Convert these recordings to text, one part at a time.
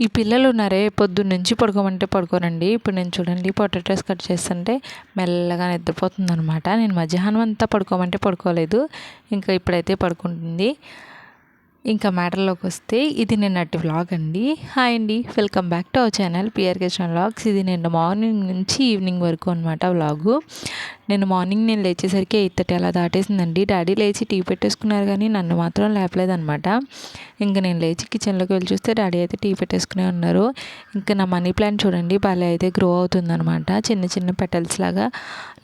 ఈ పిల్లలు ఉన్నారే పొద్దున్నుంచి పడుకోమంటే పడుకోనండి ఇప్పుడు నేను చూడండి పొటాటోస్ కట్ చేస్తుంటే మెల్లగా నిద్రపోతుంది అనమాట నేను మధ్యాహ్నం అంతా పడుకోమంటే పడుకోలేదు. ఇంకా ఇప్పుడైతే పడుకుంటుంది. ఇంకా మ్యాటర్లోకి వస్తే ఇది నిన్నటి వ్లాగ్ అండి. హాయ్ అండి welcome back to our channel. PR Kishan vlogs. ఇది నిన్న మార్నింగ్ నుంచి ఈవినింగ్ వరకు అనమాట వ్లాగు నేను మార్నింగ్ నేను లేచేసరికి ఎయిట్ థర్టీ అలా దాటేసిందండి. డాడీ లేచి టీ పెట్టేసుకున్నారు కానీ నన్ను మాత్రం లేపలేదనమాట ఇంకా నేను లేచి కిచెన్లోకి వెళ్ళి చూస్తే డాడీ అయితే టీ పెట్టేసుకునే ఉన్నారు. ఇంకా నా మనీ ప్లాంట్ చూడండి భలే అయితే గ్రో అవుతుందనమాట చిన్న చిన్న పెటల్స్ లాగా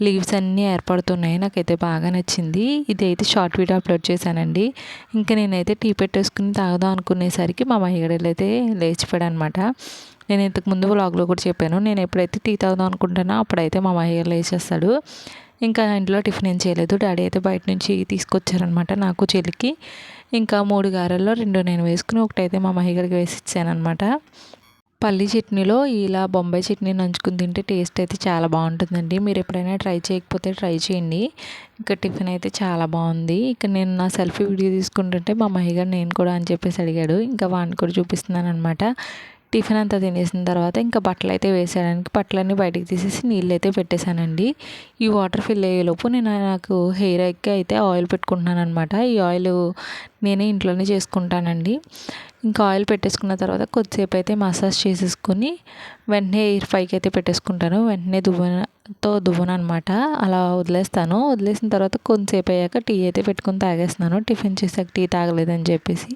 లీవ్స్ అన్నీ ఏర్పడుతున్నాయి నాకైతే బాగా నచ్చింది. ఇది అయితే షార్ట్ వీడియో అప్లోడ్ చేశానండి. ఇంకా నేనైతే టీ పెట్టేసుకుని తాగుదాం అనుకునేసరికి మా మహిళలు అయితే లేచిపోయాడు అనమాట నేను ఇంతకు ముందు వ్లాగ్లో కూడా చెప్పాను. నేను ఎప్పుడైతే టీ తాగుదాం అనుకుంటానో అప్పుడైతే మా మహిళ లేచేస్తాడు. ఇంకా ఇంట్లో టిఫిన్ ఏం చేయలేదు. డాడీ అయితే బయట నుంచి తీసుకొచ్చారనమాట నాకు చెల్లికి. ఇంకా మూడు గారెల్లో రెండు నేను వేసుకుని ఒకటైతే మా మహిళకి వేసి ఇచ్చానమాట పల్లి చట్నీలో ఇలా బొంబాయి చట్నీ నంచుకుని తింటే టేస్ట్ అయితే చాలా బాగుంటుందండి. మీరు ఎప్పుడైనా ట్రై చేయకపోతే ట్రై చేయండి. ఇంకా టిఫిన్ అయితే చాలా బాగుంది. ఇక నేను నా సెల్ఫీ వీడియో తీసుకుంటుంటే మా మహిళ నేను కూడా అని చెప్పేసి అడిగాడు. ఇంకా వాడిని కూడా చూపిస్తున్నాను అనమాట టిఫిన్ అంతా తినేసిన తర్వాత ఇంకా బట్టలు అయితే వేసేయడానికి బట్టలన్నీ బయటకు తీసేసి నీళ్ళు అయితే పెట్టేశానండి. ఈ వాటర్ ఫిల్ అయ్యేలోపు నేను నాకు హెయిర్ ఎక్కి అయితే ఆయిల్ పెట్టుకుంటున్నాను అనమాట ఈ ఆయిల్ నేనే ఇంట్లోనే చేసుకుంటానండి. ఇంకా ఆయిల్ పెట్టేసుకున్న తర్వాత కొద్దిసేపు అయితే మసాజ్ చేసేసుకుని వెంటనే ఎయిర్ పైకి అయితే పెట్టేసుకుంటాను. వెంటనే దువ్వనతో దువ్వను అనమాట అలా వదిలేస్తాను. వదిలేసిన తర్వాత కొంతసేపు అయ్యాక టీ అయితే పెట్టుకొని తాగేస్తున్నాను. టిఫిన్ చేసాక టీ తాగలేదని చెప్పేసి.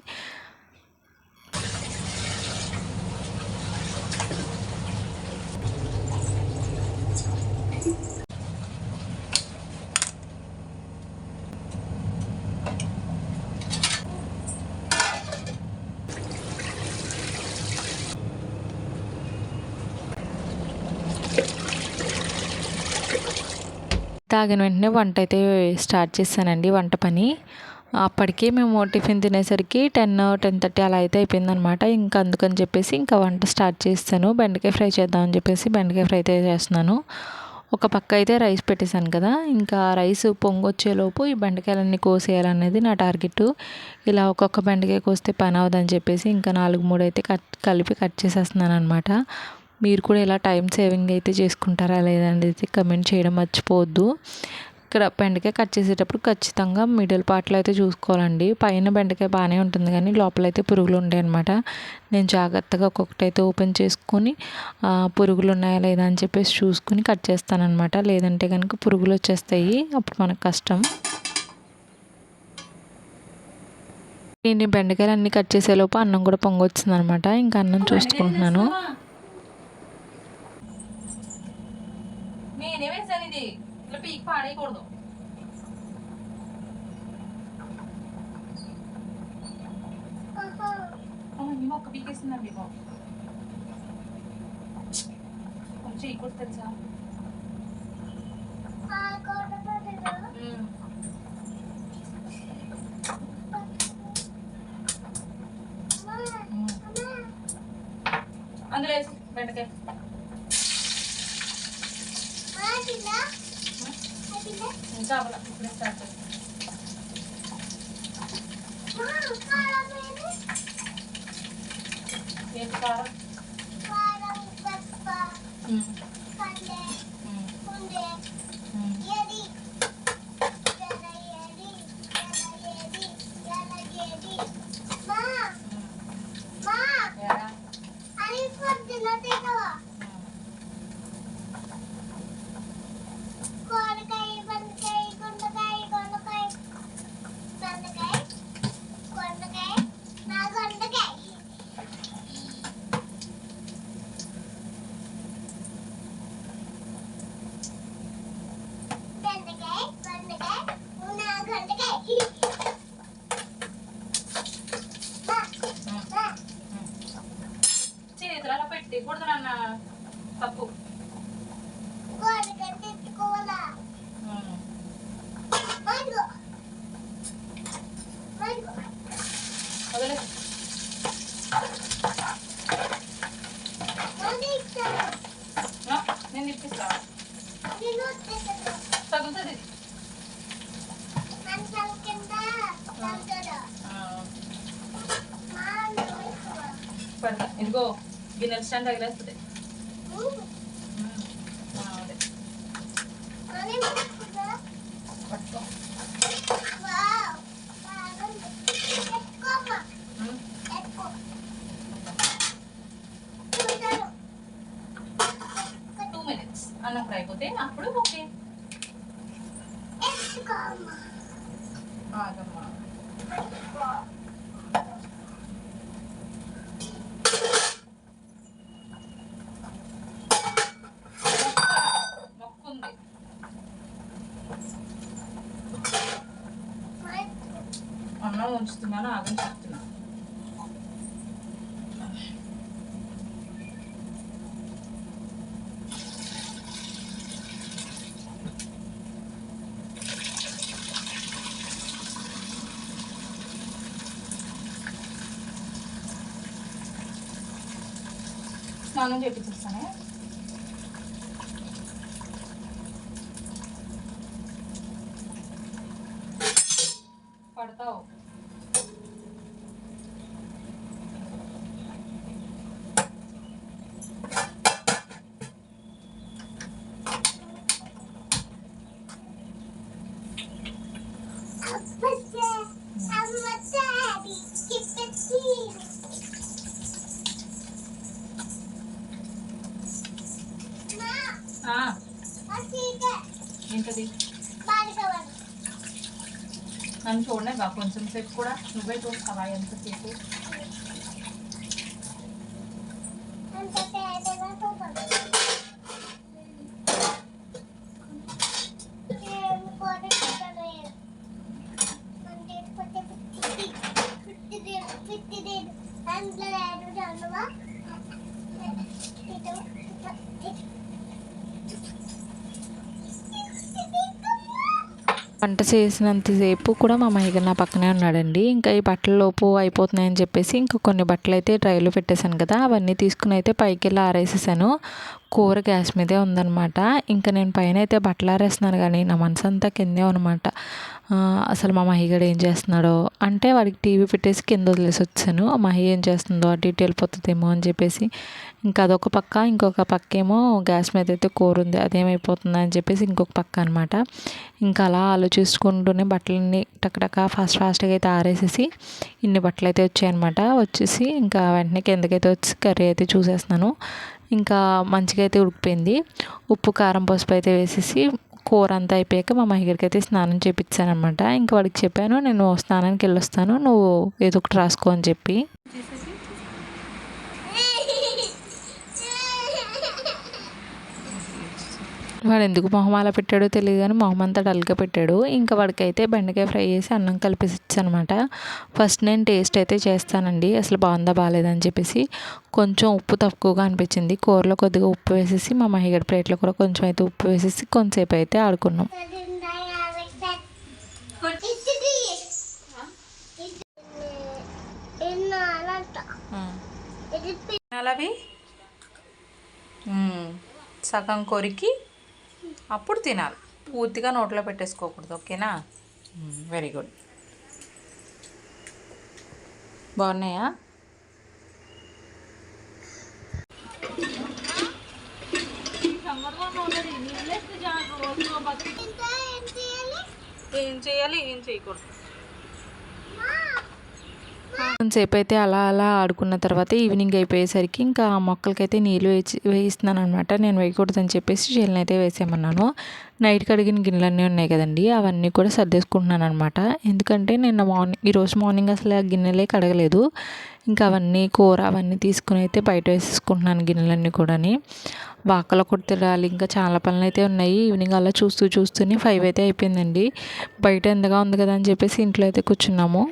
తాగిన వెంటనే వంట అయితే స్టార్ట్ చేశానండి వంట పని. అప్పటికే మేము టిఫిన్ తినేసరికి టెన్ టెన్ థర్టీ అలా అయితే అయిపోయిందనమాట ఇంకా అందుకని చెప్పేసి ఇంకా వంట స్టార్ట్ చేస్తాను. బెండకాయ ఫ్రై చేద్దామని చెప్పేసి బెండకాయ ఫ్రై అయితే చేస్తున్నాను. ఒక పక్క అయితే రైస్ పెట్టేశాను కదా ఇంకా రైస్ పొంగొచ్చేలోపు ఈ బెండకాయలన్నీ కోసేయాలనేది నా టార్గెట్. ఇలా ఒక్కొక్క బెండకాయ కోస్తే పని అవదని చెప్పేసి ఇంకా నాలుగు మూడు అయితే కట్ కలిపి కట్ చేసేస్తున్నాను అనమాట మీరు కూడా ఇలా టైం సేవింగ్ అయితే చేసుకుంటారా లేదనేది కమెంట్ చేయడం మర్చిపోవద్దు. ఇక్కడ బెండకాయ కట్ చేసేటప్పుడు ఖచ్చితంగా మిడిల్ పార్ట్లో అయితే చూసుకోవాలండి. పైన బెండకాయ బాగానే ఉంటుంది కానీ లోపలైతే పురుగులు ఉంటాయి అనమాట నేను జాగ్రత్తగా ఒక్కొక్కటి అయితే ఓపెన్ చేసుకొని పురుగులు ఉన్నాయా లేదా అని చెప్పేసి చూసుకుని కట్ చేస్తానమాట లేదంటే కనుక పురుగులు వచ్చేస్తాయి. అప్పుడు మనకు కష్టం. నేను బెండకాయలు అన్నీ కట్ చేసేలోపు అన్నం కూడా పొంగొచ్చింది అనమాట ఇంకా అన్నం చూసుకుంటున్నాను. నేనే వేసాను ఇది ఇట్లా పీక్ పాడేయకూడదు ఈ మొక్క పీకేసిందండి మీకు చేయకూడదు తెలుసా అందులో వేసి బెండకాయ ఇంకా అవ్వాల ఇప్పుడే స్టార్ట్ చేస్తాను ఏంటి కారం చేతులు తప్పు వదిలే. నేను ఇప్పిస్తా. తగ్గుతుంది పెడతా ఇదిగో గిన్నెల స్టాండ్ తగిలేస్తుంది. かった。అన్నం ఉంచుతున్నాను ఆగని చెప్తున్నా స్నానం నన్ను చూడలే కొంచెం సేపు కూడా నువ్వే చూస్తావా ఎంతసేపు? వంట చేసినంతసేపు కూడా మా మహిళ నా పక్కనే ఉన్నాడండి. ఇంకా ఈ బట్టల లోపు అయిపోతున్నాయని చెప్పేసి ఇంకా కొన్ని బట్టలు అయితే ట్రైలో పెట్టేశాను కదా అవన్నీ తీసుకుని అయితే పైకి వెళ్ళి ఆరేసేసాను. కూర గ్యాస్ మీదే ఉందన్నమాట. ఇంకా నేను పైన అయితే బట్టలు ఆరేస్తున్నాను కానీ నా మనసు అంతా కిందే అనమాట అసలు మా మహిగడు ఏం చేస్తున్నాడో అంటే వాడికి టీవీ పెట్టేసి కింద వదిలేసి వచ్చాను. మహి ఏం చేస్తుందో అటు ఇటు వెళ్ళిపోతుందేమో అని చెప్పేసి ఇంకా అదొక పక్క ఇంకొక పక్క ఏమో గ్యాస్ మీద అయితే కూర ఉంది అదేమైపోతుందా అని చెప్పేసి ఇంకొక పక్క అనమాట ఇంకా అలా ఆలోచించుకుంటూనే బట్టలన్నీ టక్టక ఫాస్ట్ ఫాస్ట్గా అయితే ఆరేసేసి ఇన్ని బట్టలు అయితే వచ్చాయన్నమాట వచ్చేసి ఇంకా వెంటనే కిందకైతే వచ్చి కర్రీ అయితే చూసేస్తున్నాను. ఇంకా మంచిగా అయితే ఉడికిపోయింది. ఉప్పు కారం పసుపు అయితే వేసేసి కూర అంతా అయిపోయాక మా మహిళకి అయితే స్నానం చేపించాను అనమాట ఇంకా వాడికి చెప్పాను నేను స్నానానికి వెళ్ళొస్తాను నువ్వు ఏదో ఒకటి రాసుకో అని చెప్పి. వాడు ఎందుకు మొహం అలా పెట్టాడో తెలియదు కానీ మొహం అంతా డల్గా పెట్టాడు. ఇంకా వాడికైతే బెండకాయ ఫ్రై చేసి అన్నం కలిపేసి ఇచ్చానమాట ఫస్ట్ నేను టేస్ట్ అయితే చేస్తానండి. అసలు బాగుందా బాగాలేదని చెప్పేసి కొంచెం ఉప్పు తక్కువగా అనిపించింది. కూరలో కొద్దిగా ఉప్పు వేసేసి మా మహిగడి ప్లేట్లో కూడా కొంచెం అయితే ఉప్పు వేసేసి కొంతసేపు అయితే ఆడుకున్నాం. అలావి సగం కొరికి అప్పుడు తినాలి. పూర్తిగా నోట్లో పెట్టేసుకోకూడదు ఓకేనా? వెరీ గుడ్ బాగున్నాయా? ఏం చేయాలి? ఏం చేయకూడదు. కొంతసేపు అయితే అలా అలా ఆడుకున్న తర్వాత ఈవినింగ్ అయిపోయేసరికి ఇంకా ఆ మొక్కలకైతే నీళ్ళు వేసి వేయిస్తున్నాను అనమాట నేను వేయకూడదని చెప్పేసి చీలని అయితే వేసేయమన్నాను. నైట్ కడిగిన గిన్నెలన్నీ ఉన్నాయి కదండి అవన్నీ కూడా సర్దేసుకుంటున్నాను అనమాట ఎందుకంటే నిన్న మార్నింగ్ ఈరోజు మార్నింగ్ అసలు ఆ గిన్నెలే కడగలేదు. ఇంకా అవన్నీ కూర అవన్నీ తీసుకుని అయితే బయట వేసేసుకుంటున్నాను గిన్నెలన్నీ కూడాని. వాకలో కూడా తిరాలి ఇంకా చాలా పనులు అయితే ఉన్నాయి. ఈవినింగ్ అలా చూస్తూ చూస్తూనే ఫైవ్ అయితే అయిపోయిందండి. బయట ఎంతగా ఉంది కదా అని చెప్పేసి ఇంట్లో అయితే కూర్చున్నాము.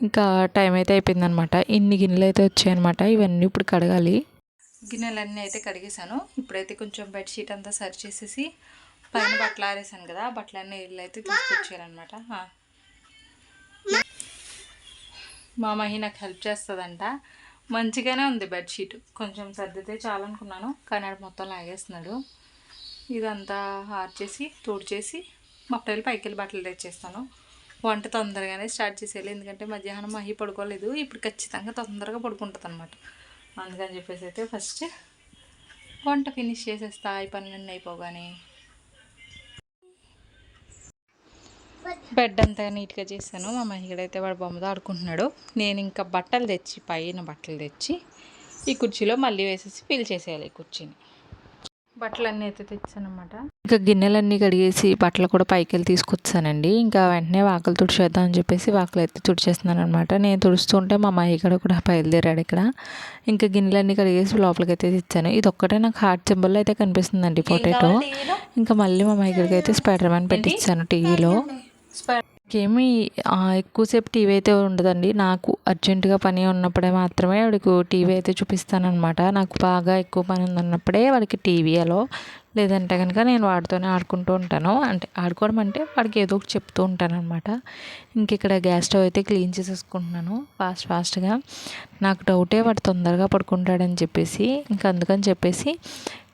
ఇంకా టైం అయితే అయిపోయిందనమాట. ఇన్ని గిన్నెలు అయితే వచ్చాయన్నమాట ఇవన్నీ ఇప్పుడు కడగాలి. గిన్నెలన్నీ అయితే కడిగేసాను ఇప్పుడైతే కొంచెం బెడ్షీట్ అంతా సరి చేసేసి పైన బట్టలు ఆరేసాను కదా బట్టలన్నీ ఇల్లు అయితే తీసుకొచ్చారనమాట మా మహి నాకు హెల్ప్ చేస్తుందంట. మంచిగానే ఉంది బెడ్షీట్ కొంచెం సర్దితే చాలనుకున్నాను కానీ ఆడు మొత్తం లాగేస్తున్నాడు. ఇదంతా ఆర్చేసి చేసి మా పైకి వెళ్ళి బట్టలు తెచ్చేస్తాను. వంట తొందరగానే స్టార్ట్ చేసేయాలి. ఎందుకంటే మధ్యాహ్నం మహి పడుకోలేదు. ఇప్పుడు ఖచ్చితంగా తొందరగా పడుకుంటుంది అనమాట అందుకని చెప్పేసి అయితే ఫస్ట్ వంట ఫినిష్ చేసేస్తా. ఈ పన్నెండు అయిపోగానే బెడ్ అంతా నీట్గా చేశాను. మా మహిగడైతే వాడు బొమ్మతో ఆడుకుంటున్నాడు నేను ఇంకా బట్టలు తెచ్చి పైన బట్టలు తెచ్చి ఈ కుర్చీలో మళ్ళీ వేసేసి పీల్ చేసేయాలి ఈ కుర్చీని. బట్టలు అన్నీ అయితే తెచ్చాను అనమాట ఇంకా గిన్నెలన్నీ కడిగేసి బట్టలు కూడా పైకి వెళ్ళి తీసుకొచ్చానండి. ఇంకా వెంటనే వాకలు తుడిచేద్దాం అని చెప్పేసి వాకలు అయితే తుడిచేస్తున్నాను అనమాట నేను తుడుస్తుంటే మా మహిగడ కూడా బయలుదేరాడు ఇక్కడ. ఇంకా గిన్నెలన్నీ కడిగేసి లోపలికి అయితే తెచ్చాను. ఇది ఒక్కటే నాకు హార్ట్ సింబల్ అయితే కనిపిస్తుందండి పొటాటో. ఇంకా మళ్ళీ మా మహిగడికి అయితే స్పైడర్ మ్యాన్ పెట్టించాను టీవీలో. ఏమి ఎక్కువసేపు టీవీ అయితే ఉండదండి. నాకు అర్జెంటుగా పని ఉన్నప్పుడే మాత్రమే వాడికి టీవీ అయితే చూపిస్తానమాట నాకు బాగా ఎక్కువ పని ఉందన్నప్పుడే వాడికి టీవీ అలో లేదంటే కనుక నేను వాడితోనే ఆడుకుంటూ ఉంటాను. అంటే ఆడుకోవడం అంటే వాడికి ఏదో ఒకటి చెప్తూ ఉంటాను అనమాట ఇంక ఇక్కడ గ్యాస్ స్టవ్ అయితే క్లీన్ చేసేసుకుంటున్నాను ఫాస్ట్ ఫాస్ట్గా. నాకు డౌటే వాడు తొందరగా పడుకుంటాడని చెప్పేసి ఇంకా అందుకని చెప్పేసి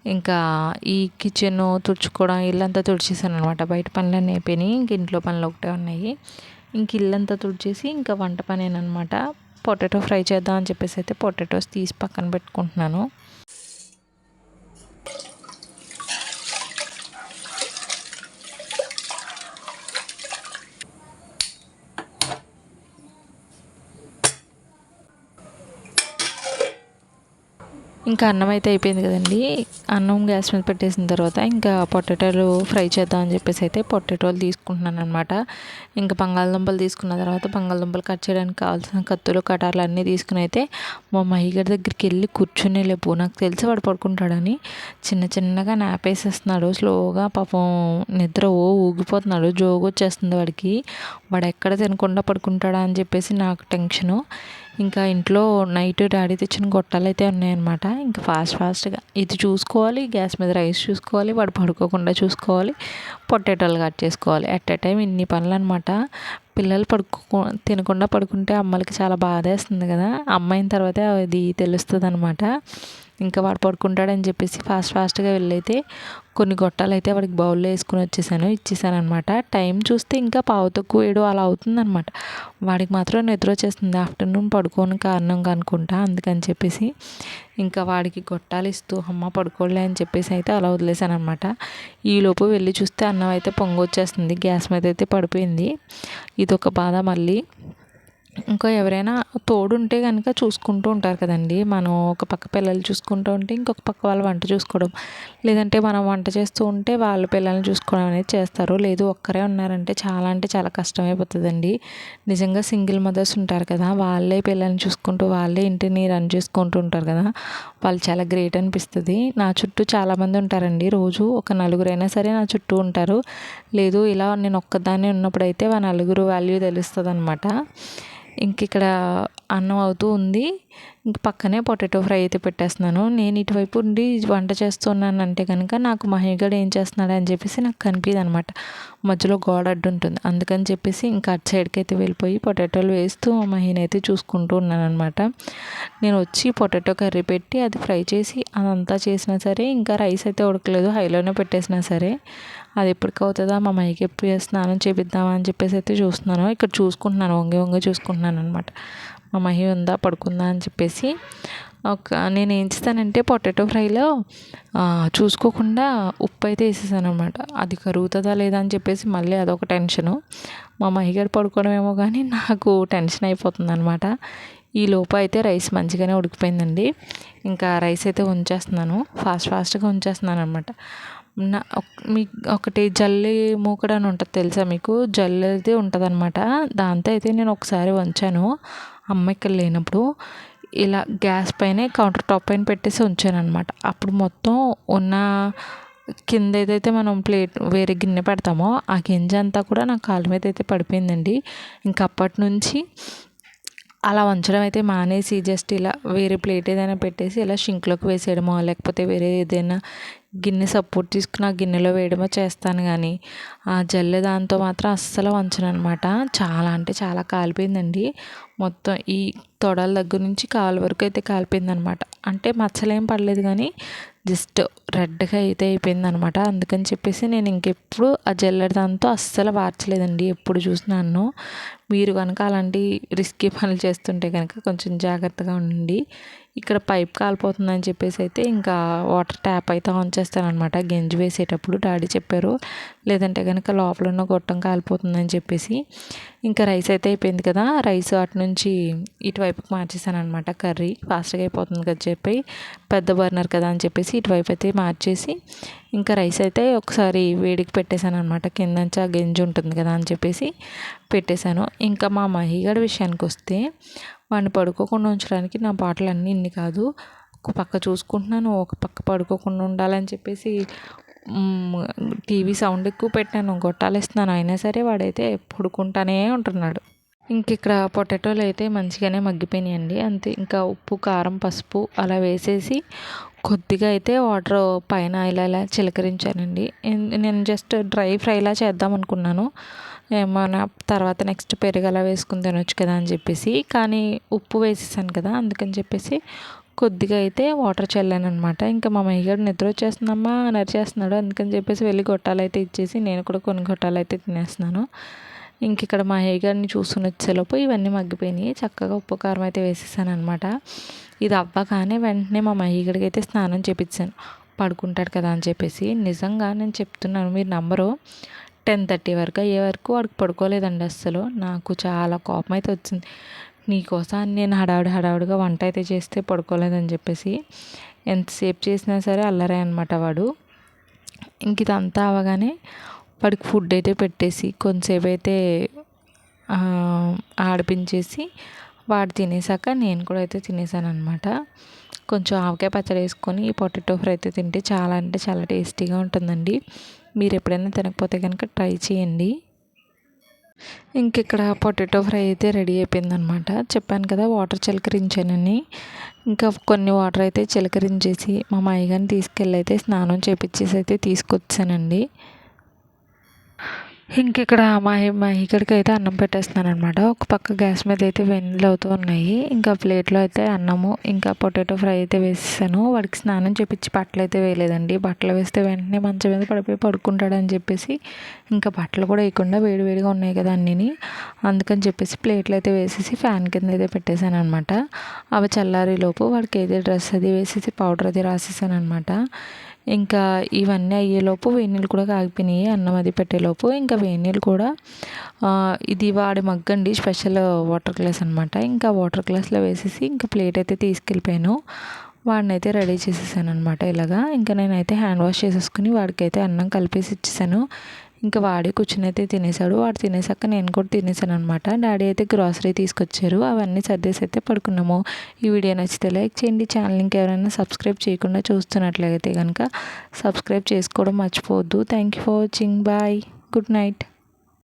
ఇంకా ఈ కిచెన్ తుడుచుకోవడం ఇల్లంతా తుడిచేసాను అనమాట బయట పనులన్నీ అయిపోయినాయి. ఇంక ఇంట్లో పనులు ఒకటే ఉన్నాయి. ఇంక ఇల్లంతా తుడిచేసి ఇంకా వంట పనేనమాట పొటాటో ఫ్రై చేద్దాం అని చెప్పేసి అయితే పొటాటోస్ తీసి పక్కన పెట్టుకుంటున్నాను. ఇంకా అన్నం అయితే అయిపోయింది కదండి. అన్నం గ్యాస్ మీద పెట్టేసిన తర్వాత ఇంకా పొటాటోలు ఫ్రై చేద్దాం అని చెప్పేసి అయితే పొటాటోలు తీసుకుంటున్నాను అనమాట ఇంకా బంగాళదుంపలు తీసుకున్న తర్వాత బంగాళదుంపలు కట్ చేయడానికి కావాల్సిన కత్తులు కటార్లు అన్నీ తీసుకుని అయితే మా మహిగడి దగ్గరికి వెళ్ళి కూర్చునే లేపు. నాకు తెలిసి వాడు పడుకుంటాడని. చిన్న చిన్నగా నాపేసేస్తున్నాడు స్లోగా పాపం నిద్ర ఓ ఊగిపోతున్నాడు. జోగు వచ్చేస్తుంది వాడికి. వాడు ఎక్కడ తినకుండా పడుకుంటాడా అని చెప్పేసి నాకు టెన్షను. ఇంకా ఇంట్లో నైట్ డాడీ తెచ్చిన గొట్టాలు అయితే ఉన్నాయన్నమాట. ఇంకా ఫాస్ట్ ఫాస్ట్గా ఇది చూసుకోవాలి గ్యాస్ మీద రైస్ చూసుకోవాలి వాడు పడుకోకుండా చూసుకోవాలి పొటాటోలు కట్ చేసుకోవాలి. అట్ ఎ టైం ఇన్ని పనులు అనమాట పిల్లలు పడుకో తినకుండా పడుకుంటే అమ్మలకి చాలా బాధ వేస్తుంది కదా అమ్మాయిన తర్వాత అది తెలుస్తుంది అనమాట ఇంకా వాడు పడుకుంటాడని చెప్పేసి ఫాస్ట్ ఫాస్ట్గా వెళ్ళైతే కొన్ని గొట్టాలు అయితే వాడికి బౌల్లో వేసుకుని వచ్చేసాను ఇచ్చేసాను అనమాట టైం చూస్తే ఇంకా పావు తక్కువ ఏడు అలా అవుతుందనమాట వాడికి మాత్రం నిద్ర వచ్చేస్తుంది. ఆఫ్టర్నూన్ పడుకోని కారణం అనుకుంటా అందుకని చెప్పేసి ఇంకా వాడికి గొట్టాలు ఇస్తూ అమ్మ పడుకోలే అని చెప్పేసి అయితే అలా వదిలేసాను అనమాట ఈలోపు వెళ్ళి చూస్తే అన్నం అయితే పొంగొచ్చేస్తుంది వచ్చేస్తుంది గ్యాస్ మీద అయితే పడిపోయింది. ఇది ఒక బాధ మళ్ళీ. ఇంకా ఎవరైనా తోడుంటే కనుక చూసుకుంటూ ఉంటారు కదండి. మనం ఒక పక్క పిల్లలు చూసుకుంటూ ఉంటే ఇంకొక పక్క వాళ్ళు వంట చూసుకోవడం. లేదంటే మనం వంట చేస్తూ ఉంటే వాళ్ళ పిల్లల్ని చూసుకోవడం అనేది చేస్తారు. లేదు ఒక్కరే ఉన్నారంటే చాలా అంటే చాలా కష్టమైపోతుందండి. నిజంగా సింగిల్ మదర్స్ ఉంటారు కదా వాళ్ళే పిల్లల్ని చూసుకుంటూ వాళ్ళే ఇంటిని రన్ చేసుకుంటూ ఉంటారు కదా. వాళ్ళు చాలా గ్రేట్ అనిపిస్తుంది. నా చుట్టూ చాలామంది ఉంటారండి. రోజు ఒక నలుగురైనా సరే నా చుట్టూ ఉంటారు. లేదు ఇలా నేను ఒక్కదాన్ని ఉన్నప్పుడు అయితే ఆ నలుగురు వాల్యూ తెలుస్తుంది అనమాట ఇంక ఇక్కడ అన్నం అవుతూ ఉంది. ఇంక పక్కనే పొటాటో ఫ్రై అయితే పెట్టేస్తున్నాను. నేను ఇటువైపు ఉండి వంట చేస్తున్నాను అంటే కనుక నాకు మహిగడు ఏం చేస్తున్నాడు అని చెప్పేసి నాకు కనిపించదు అనమాట మధ్యలో గోడ అడ్డు ఉంటుంది. అందుకని చెప్పేసి ఇంకా అటు సైడ్కి అయితే వెళ్ళిపోయి పొటాటోలు వేస్తూ మహిని అయితే చూసుకుంటూ ఉన్నాను అనమాట నేను వచ్చి పొటాటో కర్రీ పెట్టి అది ఫ్రై చేసి అదంతా చేసినా సరే ఇంకా రైస్ అయితే ఉడకలేదు. హైలోనే పెట్టేసినా సరే. అది ఎప్పటికి అవుతుందా మా మైకి ఎప్పుడు స్నానం చేపిద్దామా అని చెప్పేసి అయితే చూస్తున్నాను. ఇక్కడ చూసుకుంటున్నాను వంగి వంగి చూసుకుంటున్నాను అనమాట మా మహి ఉందా? పడుకుందా? అని చెప్పేసి. ఒక నేను ఏం చేస్తానంటే పొటాటో ఫ్రైలో చూసుకోకుండా ఉప్పు అయితే వేసేసాను అనమాట అది కరుగుతుందా లేదా అని చెప్పేసి మళ్ళీ అదొక టెన్షను. మా మహిగారు పడుకోవడమేమో కానీ నాకు టెన్షన్ అయిపోతుంది అనమాట ఈ లోపు అయితే రైస్ మంచిగానే ఉడికిపోయిందండి. ఇంకా రైస్ అయితే ఉంచేస్తున్నాను. ఫాస్ట్ ఫాస్ట్గా ఉంచేస్తున్నాను అనమాట నా మీ ఒకటి జల్లి మూకడ అని ఉంటుంది తెలుసా మీకు? జల్లిది ఉంటుంది అనమాట దాంతో అయితే నేను ఒకసారి వంచాను. అమ్మ ఇక్కడ లేనప్పుడు ఇలా గ్యాస్ పైనే కౌంటర్ టాప్ పైన పెట్టేసి ఉంచాను అనమాట అప్పుడు మొత్తం ఉన్న కింద ఏదైతే మనం ప్లేట్ వేరే గిన్నె పెడతామో ఆ గింజ అంతా కూడా నా కాళ్ళ మీద అయితే పడిపోయిందండి. ఇంకా అప్పటి నుంచి అలా వంచడం అయితే మానేసి జస్ట్ ఇలా వేరే ప్లేట్ ఏదైనా పెట్టేసి ఇలా షింక్లోకి వేసేయడమో లేకపోతే వేరే ఏదైనా గిన్నె సపోర్ట్ తీసుకుని ఆ గిన్నెలో వేయడమే చేస్తాను కానీ ఆ జల్లె దాంతో మాత్రం అస్సలు వంచనమాట చాలా అంటే చాలా కాలిపోయిందండి. మొత్తం ఈ తొడల దగ్గర నుంచి కాలు వరకు అయితే కాలిపోయింది అనమాట అంటే మచ్చలేం పడలేదు కానీ జస్ట్ రెడ్గా అయితే అయిపోయింది అనమాట అందుకని చెప్పేసి నేను ఇంకెప్పుడు ఆ జల్లెడ దాంతో అస్సలు వార్చలేదండి. ఎప్పుడు చూసినాను మీరు కనుక అలాంటి రిస్కీ పనులు చేస్తుంటే కనుక కొంచెం జాగ్రత్తగా ఉండండి. ఇక్కడ పైప్ కాలిపోతుందని చెప్పేసి అయితే ఇంకా వాటర్ ట్యాప్ అయితే ఆన్ చేస్తానమాట గెంజి వేసేటప్పుడు డాడీ చెప్పారు. లేదంటే కనుక లోపల ఉన్న గొట్టం కాలిపోతుందని చెప్పేసి. ఇంకా రైస్ అయితే అయిపోయింది కదా. రైస్ అటు నుంచి ఇటువైపుకి మార్చేసానమాట కర్రీ ఫాస్ట్గా అయిపోతుంది కదా చెప్పి. పెద్ద బర్నర్ కదా అని చెప్పేసి ఇటువైపు అయితే మార్చేసి ఇంకా రైస్ అయితే ఒకసారి వేడికి పెట్టేశాను అనమాట కిందంచి ఆ గెంజి ఉంటుంది కదా అని చెప్పేసి పెట్టేశాను. ఇంకా మా మహిగడ విషయానికి వస్తే వాడిని పడుకోకుండా ఉంచడానికి నా పాటలు అన్నీ ఇన్ని కాదు. ఒక పక్క చూసుకుంటున్నాను ఒక పక్క పడుకోకుండా ఉండాలని చెప్పేసి టీవీ సౌండ్ ఎక్కువ పెట్టాను. గొట్టాలేస్తున్నాను. అయినా సరే వాడైతే పడుకుంటానే ఉంటున్నాడు. ఇంక ఇక్కడ పొటాటోలు అయితే మంచిగానే మగ్గిపోయినాయండి. అంతే ఇంకా ఉప్పు కారం పసుపు అలా వేసేసి కొద్దిగా అయితే వాటర్ పైన ఇలా ఇలా చిలకరించానండి. నేను జస్ట్ డ్రై ఫ్రైలా చేద్దాం అనుకున్నాను. ఏమైనా తర్వాత నెక్స్ట్ పెరుగు అలా వేసుకుని తినొచ్చు కదా అని చెప్పేసి కానీ ఉప్పు వేసేసాను కదా అందుకని చెప్పేసి కొద్దిగా అయితే వాటర్ చల్లాను అనమాట ఇంకా మా మహిగాడు నిద్ర వచ్చేస్తుందమ్మా నరిచేస్తున్నాడు అందుకని చెప్పేసి వెళ్ళి గొట్టాలు అయితే ఇచ్చేసి నేను కూడా కొన్ని గొట్టాలు అయితే తినేస్తున్నాను. ఇంక ఇక్కడ మా హేగాడిని చూసుకుని వచ్చేలోపు ఇవన్నీ మగ్గిపోయినాయి. చక్కగా ఉప్పు కారం అయితే వేసేసాను అనమాట ఇది అవ్వగానే వెంటనే మా మహిగడికి అయితే స్నానం చేపించాను పడుకుంటాడు కదా అని చెప్పేసి. నిజంగా నేను చెప్తున్నాను మీరు నమ్మరు. టెన్ థర్టీ వరకు అయ్యే వరకు వాడికి పడుకోలేదండి అస్సలు. నాకు చాలా కోపం అయితే వచ్చింది. నీకోసం నేను హడావుడి హడావుడిగా వంట అయితే చేస్తే పడుకోలేదని చెప్పేసి ఎంతసేపు చేసినా సరే అల్లరే అనమాట వాడు. ఇంక ఇదంతా అవగానే వాడికి ఫుడ్ అయితే పెట్టేసి కొంతసేపు అయితే ఆడిపించేసి వాడు తినేసాక నేను కూడా అయితే తినేసాను అనమాట కొంచెం ఆవకాయ పచ్చడి వేసుకొని ఈ పొటాటో ఫ్రై అయితే తింటే చాలా అంటే చాలా టేస్టీగా ఉంటుందండి. మీరు ఎప్పుడైనా తినకపోతే కనుక ట్రై చేయండి. ఇంక ఇక్కడ పొటాటో ఫ్రై అయితే రెడీ అయిపోయిందనమాట చెప్పాను కదా వాటర్ చిలకరించానని. ఇంకా కొన్ని వాటర్ అయితే చిలకరించేసి మా మాయగారిని తీసుకెళ్ళి అయితే స్నానం చేపించేసి అయితే తీసుకొచ్చానండి. ఇంక ఇక్కడ మా మా ఇక్కడికి అయితే అన్నం పెట్టేస్తున్నాను అనమాట ఒక పక్క గ్యాస్ మీద అయితే వెన్నెలు అవుతూ ఉన్నాయి. ఇంకా ప్లేట్లో అయితే అన్నము ఇంకా పొటాటో ఫ్రై అయితే వేసేసాను. వాడికి స్నానం చేపించి బట్టలు అయితే వేయలేదండి. బట్టలు వేస్తే వెంటనే మంచం మీద పడిపోయి పడుకుంటాడని చెప్పేసి ఇంకా బట్టలు కూడా వేయకుండా వేడివేడిగా ఉన్నాయి కదా అన్నీని. అందుకని చెప్పేసి ప్లేట్లు అయితే వేసేసి ఫ్యాన్ కింద అయితే పెట్టేశాను అనమాట అవి చల్లారి లోపు వాడికి ఏదో డ్రెస్ అది వేసేసి పౌడర్ అది రాసేసాను అనమాట ఇంకా ఇవన్నీ అయ్యేలోపు వేడి కూడా కాగిపోయినాయి అన్నం అది పెట్టేలోపు. ఇంకా వేడి కూడా ఇది వాడి మగ్గండి స్పెషల్ వాటర్ గ్లాస్ అనమాట ఇంకా వాటర్ గ్లాస్లో వేసేసి ఇంకా ప్లేట్ అయితే తీసుకెళ్ళిపోయాను. వాడిని అయితే రెడీ చేసేసాను అనమాట ఇలాగా. ఇంకా నేనైతే హ్యాండ్ వాష్ చేసేసుకుని వాడికైతే అన్నం కలిపేసి ఇచ్చేసాను. ఇంకా వాడి కూర్చుని అయితే తినేసాడు వాడు తినేసాక నేను కూడా తినేసాను అనమాట డాడీ అయితే గ్రాసరీ తీసుకొచ్చారు. అవన్నీ సర్దేసి అయితే పడుకున్నాము. ఈ వీడియో నచ్చితే లైక్ చేయండి. ఛానల్ ఇంకెవరైనా సబ్స్క్రైబ్ చేయకుండా చూస్తున్నట్లయితే కనుక సబ్స్క్రైబ్ చేసుకోవడం మర్చిపోవద్దు. Thank you for watching bye good night